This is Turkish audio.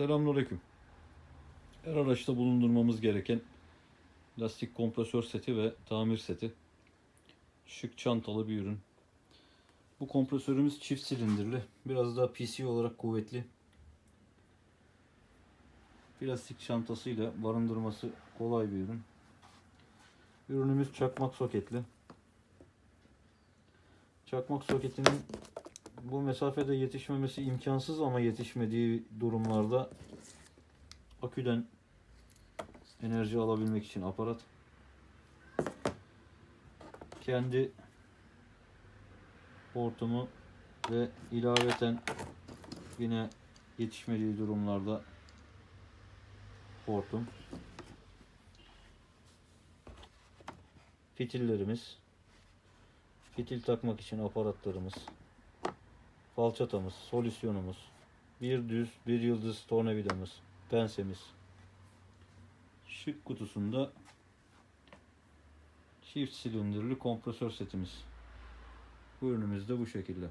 Selamünaleyküm. Her araçta bulundurmamız gereken lastik kompresör seti ve tamir seti. Şık çantalı bir ürün. Bu kompresörümüz çift silindirli. Biraz daha PC olarak kuvvetli. Plastik çantasıyla barındırması kolay bir ürün. Ürünümüz çakmak soketli. Çakmak soketinin bu mesafede yetişmemesi imkansız ama yetişmediği durumlarda aküden enerji alabilmek için aparat kendi hortumu ve ilaveten yine yetişmediği durumlarda hortum. Fitillerimiz fitil takmak için aparatlarımız falçatamız, solüsyonumuz, bir düz, bir yıldız tornavidamız, pensemiz. Şık kutusunda çift silindirli kompresör setimiz. Bu ürünümüz de bu şekilde.